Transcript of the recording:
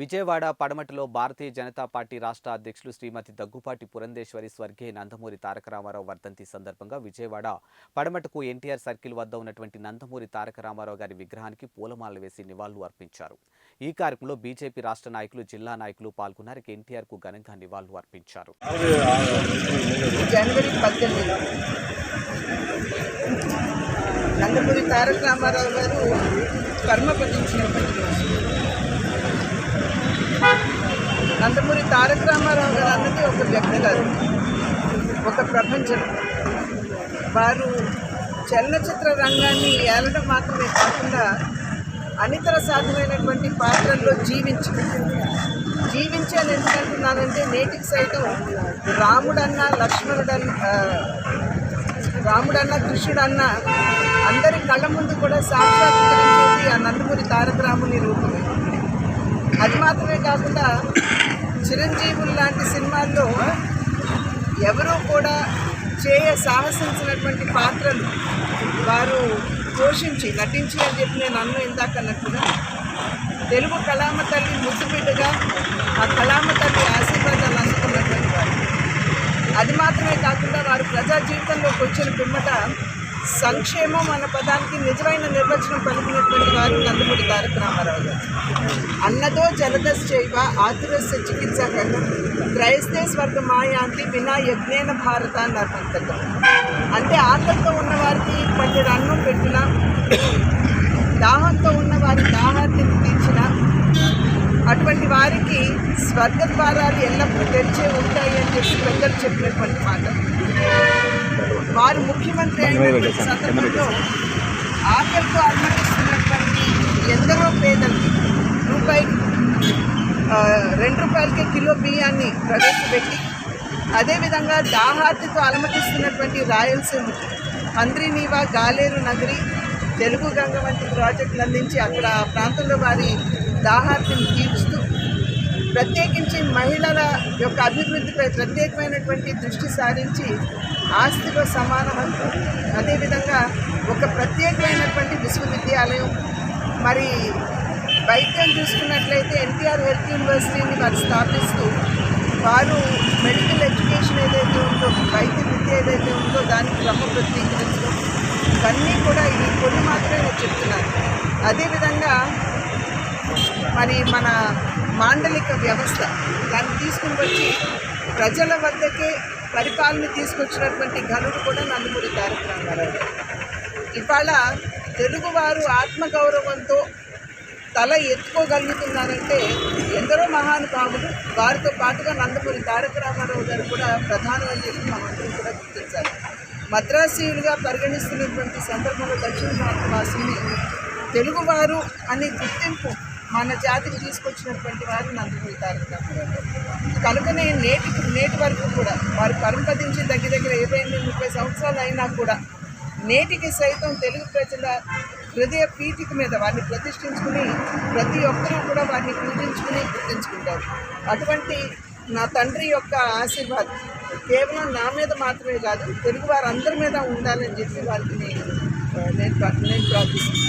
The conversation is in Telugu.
విజయవాడ పడమటిలో భారతీయ జనతా పార్టీ రాష్ట్ర అధ్యక్షులు శ్రీమతి దగ్గుపాటి పురంధేశ్వరి స్వర్గీయ నందమూరి తారక రామారావు వర్ధంతి సందర్భంగా విజయవాడ పడమటకు ఎన్టీఆర్ సర్కిల్ వద్ద ఉన్నటువంటి నందమూరి తారక రామారావు గారి విగ్రహానికి పూలమాలలు వేసి నివాళులు అర్పించారు. ఈ కార్యక్రమంలో బీజేపీ రాష్ట్ర నాయకులు జిల్లా నాయకులు పాల్గొన్నారు. ఎన్టీఆర్కు ఘనంగా నివాళులు అర్పించారు. నందమూరి తారక రామారావు గారు కర్మపతించినటువంటి రోజు. నందమూరి తారక రామారావు గారు అన్నది ఒక వ్యక్తి కాదు. ఒక ప్రపంచం. వారు చలనచిత్ర రంగాన్ని ఏలడం మాత్రమే కాకుండా అనితర సాధ్యమైనటువంటి పాత్రల్లో జీవించి జీవించి ఎందుకంటున్నానంటే నేటికి సైతం రాముడన్నా లక్ష్మణుడన్నా రాముడన్న కృష్ణుడన్న అందరి కళ్ళ ముందు కూడా సాక్షాత్కరించేది ఆ నందమూరి తారక రాముని రూపమే. అది మాత్రమే కాకుండా చిరంజీవులు లాంటి సినిమాల్లో ఎవరూ కూడా చేయ సాహసించినటువంటి పాత్రలు వారు పోషించి నటించి అని చెప్పి నేను అన్న ఇందాక అన్నట్టుగా తెలుగు కళామ తల్లి ముద్దుబిడ్డగా ఆ కళామ తల్లి ఆశీర్వాదాలు అందుకున్నటువంటి వారు. అది మాత్రమే కాకుండా వారు ప్రజా జీవితంలోకి వచ్చిన పిమ్మట సంక్షేమం అన్న పదానికి నిజమైన నిర్వచనం పలికినటువంటి వారు నందమూరి తారక రామారావు గారు. అన్నదో జలదస్ చైవ ఆతురస్య చికిత్స కన్నా క్రైస్తే స్వర్గ మాయాంతి వినా యజ్ఞేన భారత నర్మంతకం అంటే ఆకలితో ఉన్న వారికి పట్టెడు అన్నం పెట్టినా దాహంతో ఉన్న వారి దాహాన్ని తీర్చిన అటువంటి వారికి స్వర్గ ద్వారాలు ఎల్లప్పుడూ తెరిచే ఉంటాయి అని చెప్పి పెద్దలు చెప్పినటువంటి మాట. వారు ముఖ్యమంత్రి అయినటువంటి సందర్భంలో ఆకలితో ఎందరో పేదలకి రూపాయి రెండు రూపాయలకే కిలో బియ్యాన్ని ప్రవేశపెట్టి అదేవిధంగా దాహార్తితో అలమటిస్తున్నటువంటి రాయలసీమకి అంద్రినీవా గాలేరు నగరి తెలుగు గంగ వంటి ప్రాజెక్టులు అందించి అక్కడ ఆ ప్రాంతంలో వారి దాహార్తిని తీర్చుతూ ప్రత్యేకించి మహిళల యొక్క అభివృద్ధిపై ప్రత్యేకమైనటువంటి దృష్టి సారించి ఆస్తిలో సమాన హక్కు అదేవిధంగా ఒక ప్రత్యేకమైనటువంటి విశ్వవిద్యాలయం. మరి వైద్యం చూసుకున్నట్లయితే ఎన్టీఆర్ హెల్త్ యూనివర్సిటీని వారు స్థాపిస్తూ వారు మెడికల్ ఎడ్యుకేషన్ ఏదైతే ఉందో వైద్య విద్య ఏదైతే ఉందో దానికి క్రమ ఇవన్నీ కూడా ఇవి కొన్ని మాత్రమే నేను చెప్తున్నాను అదేవిధంగా మరి మన మాండలిక వ్యవస్థ దాన్ని తీసుకుని వచ్చి ప్రజల వద్దకే పరిపాలన తీసుకొచ్చినటువంటి ఘనుడు కూడా నందమూరి తారక రామారావు ఇవాళ తెలుగువారు ఆత్మగౌరవంతో తల ఎత్తుకోగలుగుతున్నారంటే ఎందరో మహానుభావులు వారితో పాటుగా నందమూరి తారక రామారావు గారు కూడా ప్రధానం అని చెప్పి మనందరం కూడా గుర్తించాలి మద్రాసీయులుగా పరిగణిస్తున్నటువంటి సందర్భంలో దక్షిణ భారతవాసుల్ని తెలుగువారు అనే గుర్తింపు మన జాతికి తీసుకొచ్చినటువంటి వారు నందమూరి తారక రామారావు గారు. కనుకనే నేటి నేటి వరకు కూడా వారు పరంపదించి దగ్గర దగ్గర ఇరవై ఎనిమిది ముప్పై సంవత్సరాలు అయినా కూడా నేటికి సైతం తెలుగు ప్రజల హృదయ పీఠిక మీద వారిని ప్రతిష్ఠించుకుని ప్రతి ఒక్కరూ కూడా వారిని పూజించుకుని గుర్తించుకుంటారు. అటువంటి నా తండ్రి యొక్క ఆశీర్వాదం కేవలం నా మీద మాత్రమే కాదు తెలుగు వారందరి మీద ఉండాలని చెప్పి వారికి నేను నేను ప్రార్థిస్తున్నాను.